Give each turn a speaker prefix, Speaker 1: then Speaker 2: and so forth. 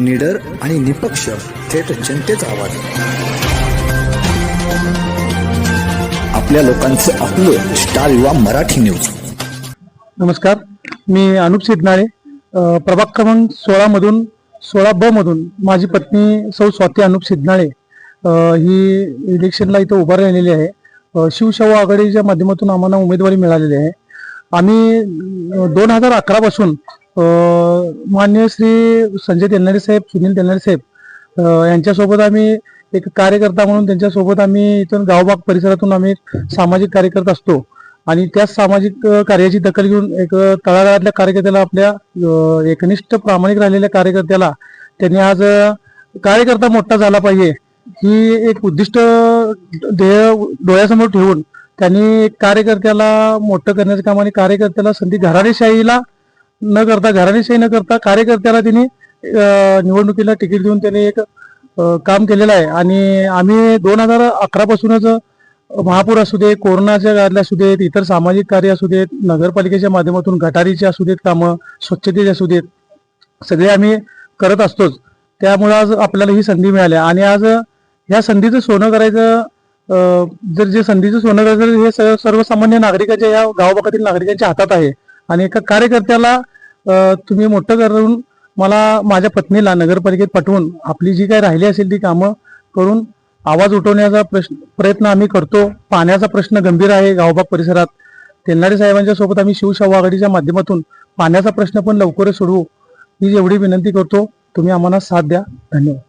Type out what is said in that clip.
Speaker 1: निडर आणि निपक्ष थेट जनतेचा आवाज. आपल्या लोकांचं आपलं स्टार युवा मराठी न्यूज.
Speaker 2: नमस्कार. मी अनुप सिद्धनाळे. प्रभाग क्रमांक सोळा मधून सोळा ब मधून माझी पत्नी सौ स्वाती अनुप सिद्धनाळे ही इलेक्शनला इथं उभा राहिलेली आहे. शिवशाहू आघाडीच्या माध्यमातून आम्हाला उमेदवारी मिळालेली आहे. आम्ही दोन हजार अकरा पासून मान्य श्री संजय तेलनारे साहेब सुनील तेलनारे साहेब यांच्यासोबत आम्ही एक कार्यकर्ता म्हणून त्यांच्यासोबत आम्ही इथून गावबाग परिसरातून आम्ही सामाजिक कार्य करत असतो. आणि त्या सामाजिक कार्याची दखल घेऊन एक तळागाळातल्या कार्यकर्त्याला आपल्या एकनिष्ठ प्रामाणिक राहिलेल्या कार्यकर्त्याला त्यांनी आज कार्यकर्ता मोठा झाला पाहिजे. ही एक उद्दिष्ट ध्येय डोळ्यासमोर ठेवून त्यांनी एक कार्यकर्त्याला मोठं करण्याचं काम आणि कार्यकर्त्याला संधी घराणेशाहीला न करता घराणेशाही न करता कार्यकर्त्याला त्यांनी निवडणुकीला तिकीट देऊन त्यांनी एक काम केलेलं आहे. आणि आम्ही दोन हजार अकरा पासूनच महापूर असू दे कोरोनाच्या काळातल्या असू देत इतर सामाजिक कार्य असू देत नगरपालिकेच्या माध्यमातून गटारीचे असू देत कामं स्वच्छतेचे असू देत सगळे आम्ही करत असतोच. त्यामुळे आज आपल्याला ही संधी मिळाली. आहे. आणि आज ह्या संधीचं सोनं करायचं जर जे संधीचं सोनं करायचं हे सर्वसामान्य नागरिकांच्या या गावभागातील नागरिकांच्या हातात आहे. आणि एका कार्यकर्त्याला तुम्ही मोठं करून मला माझ्या पत्नीला नगरपालिकेत पाठवून आपली जी काही राहिली असेल ती कामं करून आवाज उठवण्याचा प्रश्न प्रयत्न आम्ही करतो. पाण्याचा प्रश्न गंभीर आहे गावभाग परिसरात. तेलनाडे साहेबांच्या सोबत आम्ही शिवशाहू आघाडीच्या माध्यमातून पाण्याचा प्रश्न पण लवकरच सोडवू. ही एवढी विनंती करतो तुम्ही आम्हाला साथ द्या. धन्यवाद.